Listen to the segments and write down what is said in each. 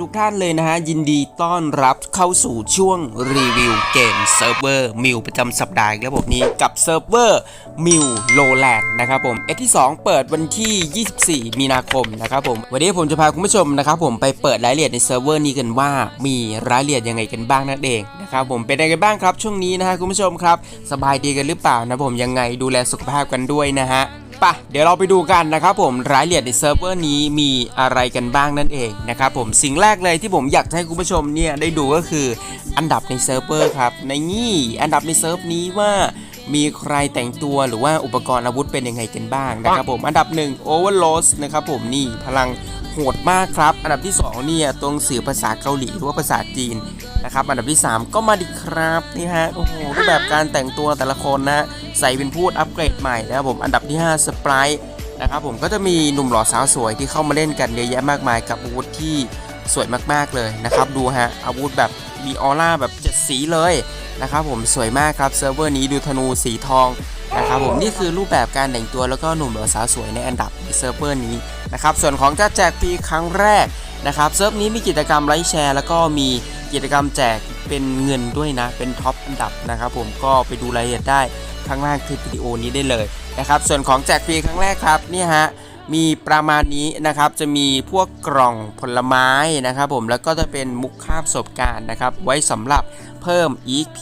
ทุกท่านเลยนะฮะ ยินดีต้อนรับเข้าสู่ช่วงรีวิวเกมเซิร์ฟเวอร์มิวประจำสัปดาห์อีกแล้วผมนี้กับเซิร์ฟเวอร์มิวโลแลนด์นะครับผมเอที่ 2 เปิดวันที่ 24 มีนาคมนะครับผม วันนี้ผมจะพาคุณผู้ชมนะครับผมไปเปิดรายละเอียดในเซิร์ฟเวอร์นี้กันว่ามีรายละเอียดยังไงกันบ้างนั่นเองนะครับผมเป็นยังไงบ้างครับช่วงนี้นะฮะคุณผู้ชมครับ สบายดีกันหรือเปล่านะผมยังไงดูแลสุขภาพกันด้วยนะฮะ ปะเดี๋ยวเราไปดูกันนะครับผมรายละเอียดในเซิร์ฟเวอร์นี้มีอะไรกันบ้างนั่นเองนะครับผมสิ่งแรกเลยที่ผมอยากให้คุณผู้ชมเนี่ยได้ดูก็คืออันดับในเซิร์ฟเวอร์ครับในนี่อันดับในเซิร์ฟนี้ว่ามีใครแต่งตัวหรือว่าอุปกรณ์อาวุธเป็นยังไงกันบ้างนะครับผมอันดับ1 Overload นะครับผมนี่พลังโหดมากครับ อันดับที่2เนี่ยตัวหนังสือภาษาเกาหลีหรือว่าภาษาจีน นะครับอันดับที่ 3 ก็มาดิครับนี่ฮะโอ้โหรูปแบบการแต่งตัวแต่ละคนนะใส่เป็นพูดอัปเกรดใหม่นะครับผมอันดับที่5สปายนะครับผมก็จะมีหนุ่มหล่อสาวสวยที่เข้ามาเล่นกันเยอะแยะมากมายกับอาวุธที่สวยมากๆเลยนะครับดูฮะอาวุธแบบมีออร่าแบบเจ็ดสีเลยนะครับผมสวยมากครับเซิร์ฟเวอร์นี้ดูธนูสีทองนะครับผมนี่คือรูปแบบการแต่งตัวแล้วก็หนุ่มหล่อสาวสวยในอันดับเซิร์ฟเวอร์นี้นะครับส่วนของจะแจกฟรีครั้งแรกนะครับเซิร์ฟนี้มีกิจกรรมไลฟ์แชร์แล้วก็มี กิจกรรมแจกเป็นเงินด้วยนะ เป็นท็อปอันดับนะครับผมก็ไปดูรายละเอียดได้ข้างล่างคลิปวิดีโอนี้ได้เลยนะครับ ส่วนของแจกฟรีครั้งแรกครับนี่ฮะมีประมาณนี้นะครับ จะมีพวกกล่องผลไม้นะครับ ผมแล้วก็จะเป็นมุกคาบประสบการณ์นะครับ ไว้สำหรับเพิ่ม EP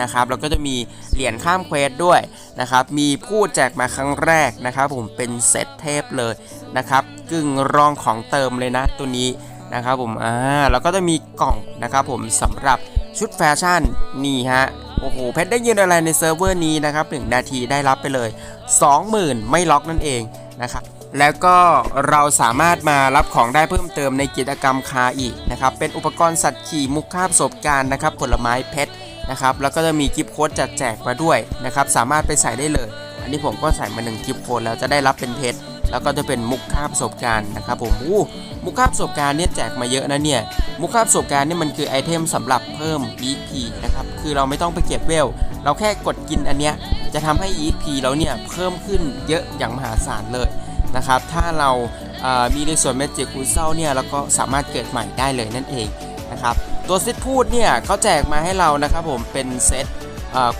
นะครับแล้วก็จะมีเหรียญข้ามเควสด้วยนะครับ มีผู้แจกมาครั้งแรกนะครับ ผมเป็นเซตเทพเลยนะครับกึ่งรองของเติมเลยนะตัวนี้ นะครับผมอ่าแล้วก็จะมีกล่องนะครับผมสำหรับชุดแฟชั่นนี่ฮะโอ้โหเพชรได้ยินอะไรในเซิร์ฟเวอร์นี้นะครับ1นาทีได้รับไปเลย 20,000 ไม่ล็อกนั่นเองนะครับแล้วก็เราสามารถมารับของได้เพิ่มเติมในกิจกรรมคาอีกนะครับเป็นอุปกรณ์สัตว์ขี่มุกคาบประสบการณ์นะครับผลไม้เพชรนะครับแล้วก็จะมีกิฟต์โค้ดจัดแจกมาด้วยนะครับสามารถไปใส่ได้เลย อันนี้ผมก็ใส่มาหนึ่งกิฟต์โค้ดแล้วจะได้รับเป็นเพชร แล้วก็จะเป็นมุกคาบประสบการณ์นะครับผมอู้มุกคาบประสบการณ์เนี่ยแจกมาเยอะนะเนี่ยมุกคาบประสบการณ์เนี่ยมันคือไอเทมสำหรับเพิ่ม EP นะครับคือเราไม่ต้องไปเก็บเวล เราแค่กดกินอันเนี้ยจะทำให้ EP เราเนี่ยเพิ่มขึ้นเยอะอย่างมหาศาลเลยนะครับถ้าเรามีในส่วนเมจิกคูเซลเนี่ยเราก็สามารถเกิดใหม่ได้เลยนั่นเองนะครับตัวเซตพูดเนี่ยเขาแจกมาให้เรานะครับผมเป็นเซต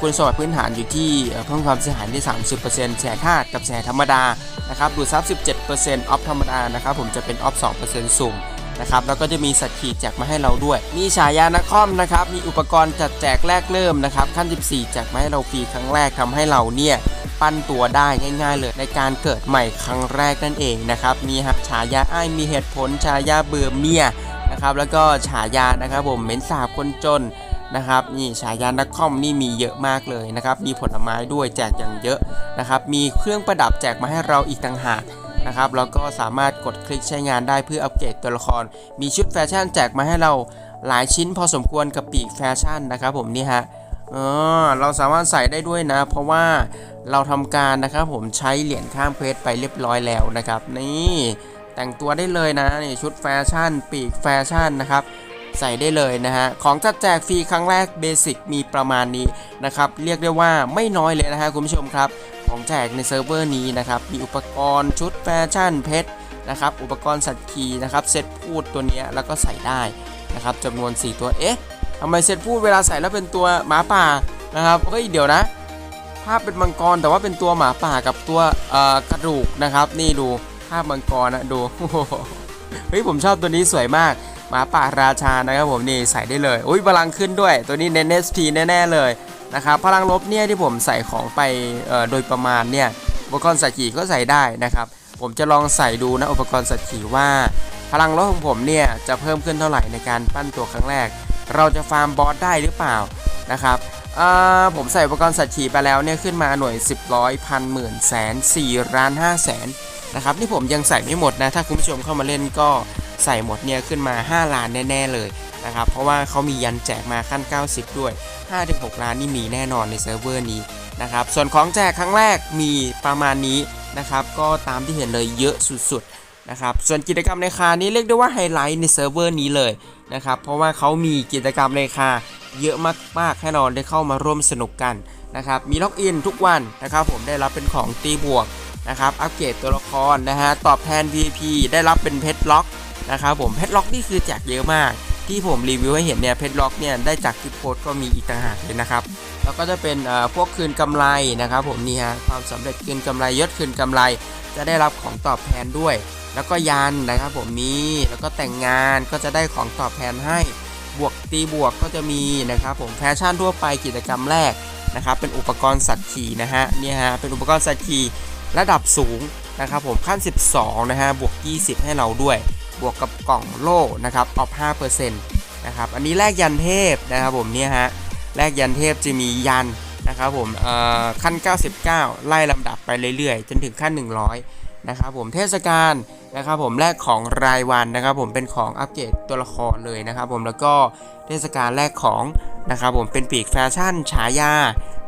คุณสมบัติพื้นฐานอยู่ที่เพิ่มความเสียหายที่ 30%แชร์ธาตุกับแชร์ธรรมดานะครับดูดซับ 17%ออฟธรรมดานะครับผมจะเป็นออฟ 2%สุ่มนะครับแล้วก็จะมีสัตว์ขีดแจกมาให้เราด้วย มีฉายานักคอมนะครับมีอุปกรณ์จัดแจกแรกเริ่มนะครับขั้น 14 แจกมาให้เราฟรีครั้งแรกทำให้เราเนี่ยปั้นตัวได้ง่าย ๆ เลยในการเกิดใหม่ครั้งแรกนั่นเองนะครับมีครับฉายาอ้ายมีเหตุผลฉายาเบื่อเมียนะครับแล้วก็ฉายานะครับผมเหม็นสาบคนจน นะครับนี่ฉายานักคอมนี่มีเยอะมากเลยนะครับมีผลไม้ด้วยแจกอย่างเยอะนะครับมีเครื่องประดับแจกมาให้เราอีกต่างหากนะครับแล้วก็สามารถกดคลิกใช้งานได้เพื่ออัปเกรดตัวละคร มีชุดแฟชั่นแจกมาให้เราหลายชิ้นพอสมควรกับปีกแฟชั่นนะครับผมนี่ฮะเออเราสามารถใส่ได้ด้วยนะ เพราะว่าเราทำการนะครับผมใช้เหรียญข้ามเพชรไปเรียบร้อยแล้วนะครับ นี่แต่งตัวได้เลยนะนี่ชุดแฟชั่น ปีกแฟชั่นนะครับ ใส่ได้เลยนะฮะ ของจัดแจกฟรีครั้งแรกเบสิกมีประมาณนี้นะครับ เรียกได้ว่าไม่น้อยเลยนะฮะคุณผู้ชมครับ ของแจกในเซิร์ฟเวอร์นี้นะครับ มีอุปกรณ์ชุดแฟชั่นเพชรนะครับ อุปกรณ์สัตว์ขี่นะครับ เซตพูดตัวนี้แล้วก็ใส่ได้นะครับจำนวน 4 ตัว เอ๊ะทำไมเซตพูดเวลาใส่แล้วเป็นตัวหมาป่านะครับ เฮ้ย เดี๋ยวนะ ภาพเป็นมังกรแต่ว่าเป็นตัวหมาป่ากับตัวกระดูกนะครับ นี่ดูภาพมังกรนะดูโอ้โหเฮ้ยผมชอบตัวนี้สวยมาก หมาป่าราชานะครับผมนี่ใส่ได้เลยอุ้ยพลังขึ้นด้วย ตัวนี้เน้น SP แน่ๆเลยนะครับพลังลบเนี่ยที่ผมใส่ของไปโดยประมาณเนี่ยอุปกรณ์สัตว์ขี่ก็ใส่ได้นะครับ ผมจะลองใส่ดูนะอุปกรณ์สัตว์ขี่ว่า พลังลบของผมเนี่ยจะเพิ่มขึ้นเท่าไหร่ในการปั้นตัวครั้งแรก เราจะฟาร์มบอสได้หรือเปล่านะครับผมใส่อุปกรณ์สัตว์ขี่ไปแล้วเนี่ยขึ้นมาหน่วย 10ร้อยพันหมื่นแสนสี่ล้านห้าแสนนะครับนี่ผมยังใส่ไม่หมดนะถ้าคุณผู้ชมเข้ามาเล่นก็ ใส่หมดเนี่ยขึ้นมา 5 ล้านแน่ ๆ เลยนะครับ เพราะว่าเขามียันแจกมาขั้น 90 ด้วย 5-6 ล้านนี่มีแน่นอนในเซิร์ฟเวอร์นี้นะครับ ส่วนของแจกครั้งแรกมีประมาณนี้นะครับ ก็ตามที่เห็นเลยเยอะสุดๆนะครับ ส่วนกิจกรรมในคานี้เรียกได้ว่าไฮไลท์ในเซิร์ฟเวอร์นี้เลยนะครับ เพราะว่าเขามีกิจกรรมในคาเยอะมากๆให้เราได้เข้ามาร่วมสนุกกันนะครับ มีล็อกอินทุกวันนะครับ ผมได้รับเป็นของตีบวกนะครับ อัปเกรดตัวละครนะฮะ ตอบแทน VIP ได้รับเป็นเพชรล็อก นะครับผมเพชรล็อกนี่คือแจกเยอะมาก ที่ผมรีวิวให้เห็นเนี่ยเพชรล็อกเนี่ยได้จากคลิปโพสก็มีอีกต่างหากเลยนะครับแล้วก็จะเป็นพวกคืนกำไรนะครับ ผมนี่ฮะความสำเร็จคืนกำไรยศคืนกำไร จะได้รับของตอบแทนด้วย แล้วก็ยันนะครับ ผมนี้แล้วก็แต่งงานก็จะได้ของตอบแทนให้บวกตีบวกก็จะมีนะครับ ผมแฟชั่นทั่วไปกิจกรรมแรกนะครับเป็นอุปกรณ์สัตว์ขี่นะฮะเนี่ยฮะเป็นอุปกรณ์สัตว์ขี่ระดับสูงนะครับผมขั้น 12 นะฮะบวก 20 ให้เราด้วย บวกกับกล่องโล่นะครับออฟ5%นะครับอันนี้แลกยันเทพนะครับผมเนี่ยฮะแลกยันเทพจะมียันนะครับผมขั้น 99 ไล่ลำดับไปเรื่อยๆ จนถึงขั้น 100 นะครับผมเทศกาลนะครับผมแลกของรายวันนะครับผมเป็นของอัปเกรดตัวละครเลยนะครับผมแล้วก็เทศกาลแลกของนะครับผมเป็นปีกแฟชั่นฉายา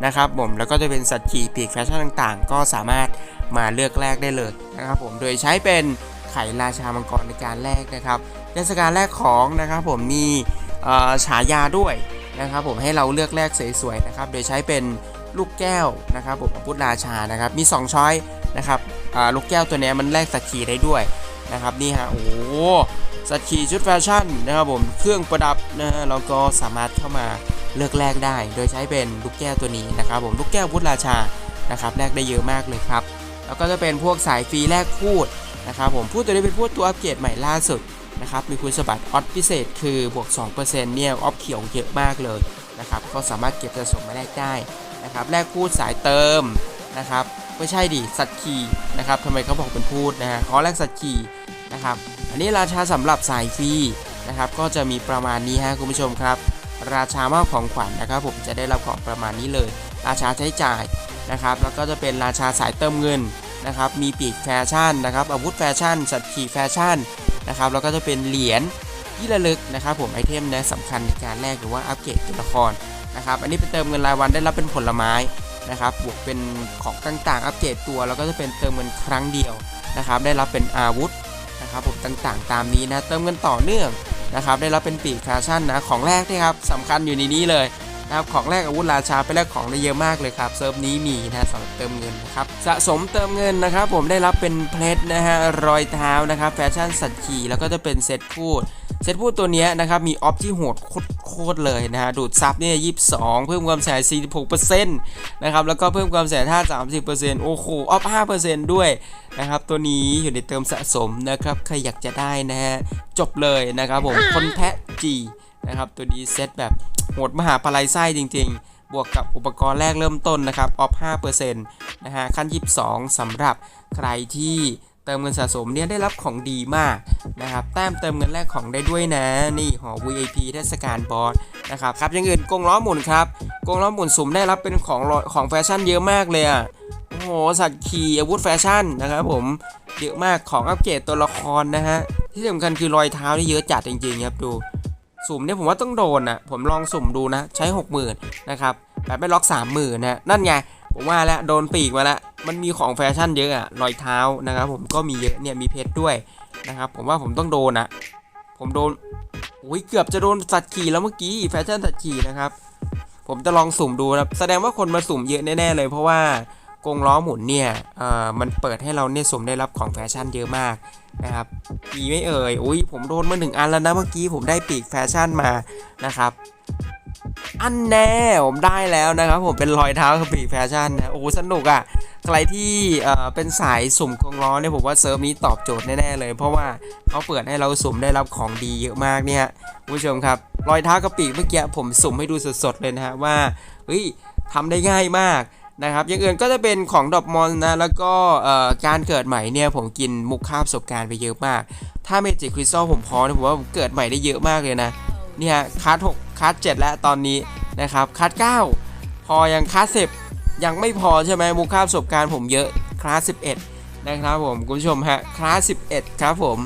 นะครับผมแล้วก็จะเป็นสัตว์ขี่ปีกแฟชั่นต่างๆ ก็สามารถมาเลือกแลกได้เลยนะครับผมโดยใช้เป็น ไขราชามังกรในการแลกนะครับเทศกาลแลกของนะครับผมมีฉายาด้วยนะครับผมให้เราเลือกแลกสวยๆนะครับโดยใช้เป็นลูกแก้วนะครับผมอาวุธราชานะครับมี 2 ช้อยนะครับลูกแก้วตัวนี้มันแลกสักขีได้ด้วยนะครับนี่ฮะโอ้สักขีชุดแฟชั่นนะครับผมเครื่องประดับนะฮะเราก็สามารถเข้ามาเลือกแลกได้ โดยใช้เป็นลูกแก้วตัวนี้นะครับผมลูกแก้ววุธราชานะครับแลกได้เยอะมากเลยครับ แล้วก็จะเป็นพวกสายฟรีแลกพูดนะครับผมพูดตัวนี้เป็นพูดตัวอัปเกรดใหม่ล่าสุดนะครับมีคุณสมบัติออฟพิเศษคือบวก 2%เนี่ยออฟเขียวเยอะมากเลยนะครับก็สามารถเก็บสะสมมาแลกได้นะครับแลกพูดสายเติมนะครับไม่ใช่ดิสัตว์ขี่นะครับทำไมเขาบอกเป็นพูดนะฮะขอแลกสัตว์ขี่นะครับอันนี้ราชาสำหรับสายฟรีนะครับก็จะมีประมาณนี้ฮะคุณผู้ชมครับ ราชามอบของขวัญนะครับ ผมจะได้รับของประมาณนี้เลย ราชาใช้จ่าย นะครับแล้วก็จะเป็นราชาสายเติมเงินนะครับมีปีกแฟชั่นนะครับอาวุธแฟชั่น สัตว์ขี่แฟชั่นนะครับแล้วก็จะเป็นเหรียญที่ระลึกนะครับผมไอเทมนะสำคัญในการแลกหรือว่าอัปเกรดตัวละครนะครับอันนี้เป็นเติมเงินรายวันได้รับเป็นผลไม้นะครับบวกเป็นของต่างๆ อัปเกรดตัวแล้วก็จะเป็นเติมเงินครั้งเดียวนะครับได้รับเป็นอาวุธนะครับผมต่างๆ ตามนี้นะเติมเงินต่อเนื่องนะครับได้รับเป็นปีกแฟชั่นนะของแรกนี่ครับสำคัญอยู่ในนี้เลย นะครับของแรกอาวุธราชาไปแลกของได้เยอะมากเลยครับเซิร์ฟนี้มีนะสำหรับเติมเงินนะครับสะสมเติมเงินนะครับ ผมได้รับเป็นเพลทนะฮะรอยเท้านะครับแฟชั่นสัตว์ขี่แล้วก็จะเป็นเซตพูดเซตพูดตัวเนี้ยนะครับมีออฟที่โหดโคตรๆเลยนะฮะดูดซับเนี่ยยี่สิบสองเพิ่มความแสบ46%นะครับแล้วก็เพิ่มความแสบท่า 30%โอ้โหออฟ5%ด้วยนะครับตัวนี้อยู่ในเติมสะสมนะครับใครอยากจะได้นะฮะจบเลยนะครับผมคนแทะจี นะครับ ตัวนี้เซตแบบโหดมหาปลายไส้จริง ๆ บวกกับอุปกรณ์แรกเริ่มต้นนะครับออฟ5%นะฮะขั้น 22สำหรับใครที่เติมเงินสะสมเนี่ยได้รับของดีมากนะครับ แต้มเติมเงินแรกของได้ด้วยนะ นี่หอ VIP เทศกาลบอสนะครับครับอย่างอื่นกงล้อหมุนครับกงล้อหมุนสุ่มได้รับเป็นของรของแฟชั่นเยอะมากเลยอะโอ้โหสัตว์ขี่อาวุธแฟชั่นนะครับผมเยอะมากของอัปเกรดตัวละครนะฮะที่สำคัญคือรอยเท้าที่เยอะจัดจริงๆครับดู สุ่มเนี่ยผมว่าต้องโดนนะผมลองสุ่มดูนะ ใช้ 60,000นะครับแบบไม่ล็อก 30,000นะนั่นไงผมว่าแล้วโดนปีกมาแล้วมันมีของแฟชั่นเยอะอะรอยเท้านะครับผมก็มีเยอะเนี่ยมีเพชรด้วยนะครับผมว่าผมต้องโดนนะผมโดนอุ้ยเกือบจะโดนสัตว์ขี่แล้วเมื่อกี้แฟชั่นสัตว์ขี่นะครับผมจะลองสุ่มดูนะแสดงว่าคนมาสุ่มเยอะแน่ๆเลย เพราะว่ากงล้อหมุนเนี่ยเอ่อมันเปิดให้เราเนี่ยสุ่มได้รับของแฟชั่นเยอะมาก นะครับมีไม่เอ่ยอุ้ยผมโดนมาหนึ่งอันแล้วนะเมื่อกี้ผมได้ปีกแฟชั่นมานะครับ อันแน่ผมได้แล้วนะครับผมเป็นรอยเท้ากับปีกแฟชั่นนะโอ้สนุกอะ่ะใครที่เอ่อเป็นสายสุ่มกงล้อเนี่ยผมว่าเซิร์ฟนี้ตอบโจทย์แน่ๆเลย เพราะว่าเขาเปิดให้เราสุ่มได้รับของดีเยอะมากเนี่ยคุณผู้ชมครับ รอยเท้ากับปีกเมื่อกี้ผมสุ่มให้ดูสดๆเลยนะฮะว่าเฮ้ยทำได้ง่ายมาก นะครับอย่างอื่นก็จะเป็นของดอกมอนนะแล้วก็การเกิดใหม่เนี่ยผมกินมุกคาบประสบการณ์ไปเยอะมาก ถ้าเมจิกคริสตัลผมพอเนี่ยผมว่าผมเกิดใหม่ได้เยอะมากเลยนะเนี่ยคัส6คัส7แล้วตอนนี้นะครับคัส9พอยังคัส10ยังไม่พอใช่ไหมมุกคาบประสบการณ์ผมเยอะคลาส11นะครับผมคุณผู้ชมฮะคลาส11ครับผม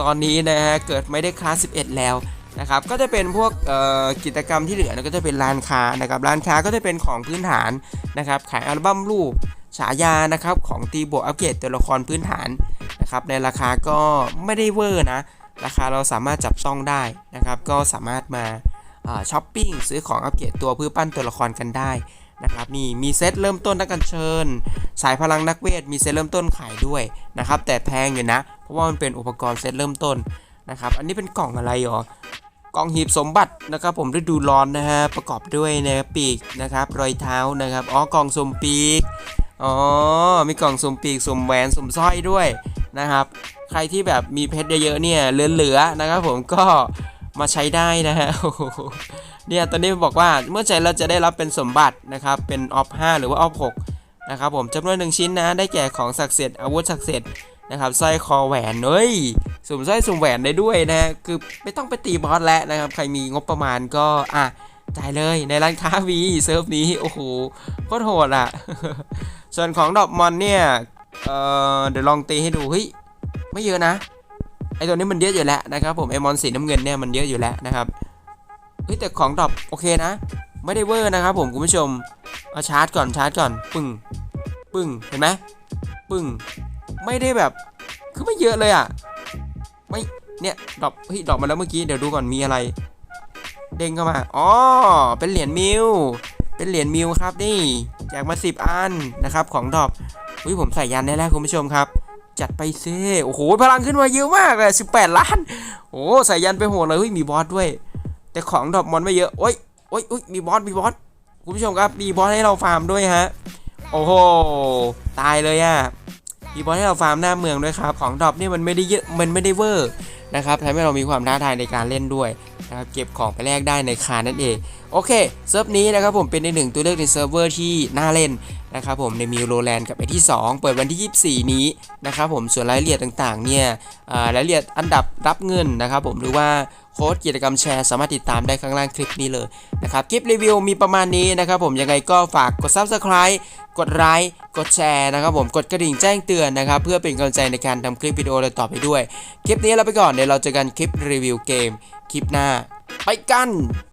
ตอนนี้นะฮะเกิดไม่ได้คลาส11แล้ว นะครับก็จะเป็นพวกกิจกรรมที่เหลือนะก็จะเป็นร้านค้านะครับร้านค้าก็จะเป็นของพื้นฐานนะครับขายอัลบั้มรูปฉายานะครับของตีบวกอัปเกรดตัวละครพื้นฐานนะครับในราคาก็ไม่ได้เวอร์นะราคาเราสามารถจับต้องได้นะครับก็สามารถมาช้อปปิ้งซื้อของอัปเกรดตัวเพื่อปั้นตัวละครกันได้นะครับนี่มีเซตเริ่มต้นนักกันเชิญ สายพลังนักเวทมีเซตเริ่มต้นขายด้วยนะครับแต่แพงอยู่นะ เพราะว่ามันเป็นอุปกรณ์เซตเริ่มต้นนะครับอันนี้เป็นกล่องอะไรหรอ กองหีบสมบัตินะครับผมฤดูร้อนนะฮะประกอบด้วยนะปีกนะครับรอยเท้านะครับอ๋อกองสมปีกอ๋อมีกล่องสมปีกสมแหวนสมสร้อยด้วยนะครับใครที่แบบมีเพชรเยอะๆเนี่ยเหลือๆนะครับผมก็มาใช้ได้นะฮะโอ้โหเนี่ยตอนนี้บอกว่าเมื่อใช้เราจะได้รับเป็นสมบัตินะครับเป็นออฟ5หรือว่าออฟ6นะครับผมจำนวนหนึ่งชิ้นนะได้แก่ของศักดิ์สิทธิ์อาวุธศักดิ์สิทธิ์นะครับสร้อยคอแหวนเฮ้ย สวมสร้อยสวมแหวนได้ด้วยนะคือไม่ต้องไปตีบอสแล้วนะครับ ใครมีงบประมาณก็อะจ่ายเลยในร้านค้าวีเซิร์ฟนี้ โอ้โหโคตรโหดอะ ส่วนของดอกมอนเนี่ยเอ่อเดี๋ยวลองตีให้ดูเฮ้ยไม่เยอะนะไอตัวนี้มันเยอะอยู่แล้วนะครับผมไอมอนสีน้ำเงินเนี่ยมันเยอะอยู่แล้วนะครับเฮ้ยแต่ของดอปโอเคนะ ไม่ได้เวอร์นะครับผมคุณผู้ชมเอาชาร์จก่อนชาร์จก่อน ปึ้งปึ้งเห็นไหมปึ้งไม่ได้แบบคือไม่เยอะเลยอะ ไม่เนี่ยดรอปเฮ้ยดรอปมาแล้วเมื่อกี้เดี๋ยวดูก่อนมีอะไร เด้งเข้ามาอ๋อเป็นเหรียญมิวเป็นเหรียญมิวครับนี่แจกมา10 อันนะครับของดรอปอุ้ยผมใส่ยันได้แล้วคุณผู้ชมครับ จัดไปเซิโอ้โหพลังขึ้นมาเยอะมากเลย18 ล้านโอ้ใส่ยันไปโหดเลยเฮ้ยมีบอสด้วย แต่ของดรอปมอนไม่เยอะโอ้ยโอ้ยอุ๊ยมีบอสมีบอสคุณผู้ชมครับมีบอสให้เราฟาร์มด้วยฮะโอ้โหตายเลยอะ มีบอสให้เราฟาร์มหน้าเมืองด้วยครับ ของดรอปนี่มันไม่ได้เยอะมันไม่ได้เวอร์นะครับทำให้เรามีความท้าทายในการเล่นด้วยนะครับเก็บของไปแลกได้ในคานั่นเองโอเคเซิร์ฟนี้นะครับผมเป็นในหนึ่งตัวเลือกในเซิร์ฟเวอร์ที่น่าเล่นนะครับผมในมิวโรแลนด์กับไอที่ 2 เปิดวันที่ 24 นี้นะครับผมส่วนรายละเอียดต่างๆเนี่ยรายละเอียดอันดับรับเงินนะครับผมหรือว่า โค้ดกิจกรรมแชร์สามารถติดตามได้ข้างล่างคลิปนี้เลยนะครับคลิปรีวิวมีประมาณนี้นะครับผมยังไงก็ฝากกด Subscribe กดไลค์กดแชร์นะครับผมกดกระดิ่งแจ้งเตือนนะครับเพื่อเป็นกำลังใจในการทำคลิปวิดีโอต่อไปด้วย คลิปนี้เราไปก่อนเดี๋ยวเราเจอกันคลิปรีวิวเกม คลิปหน้า ไปกัน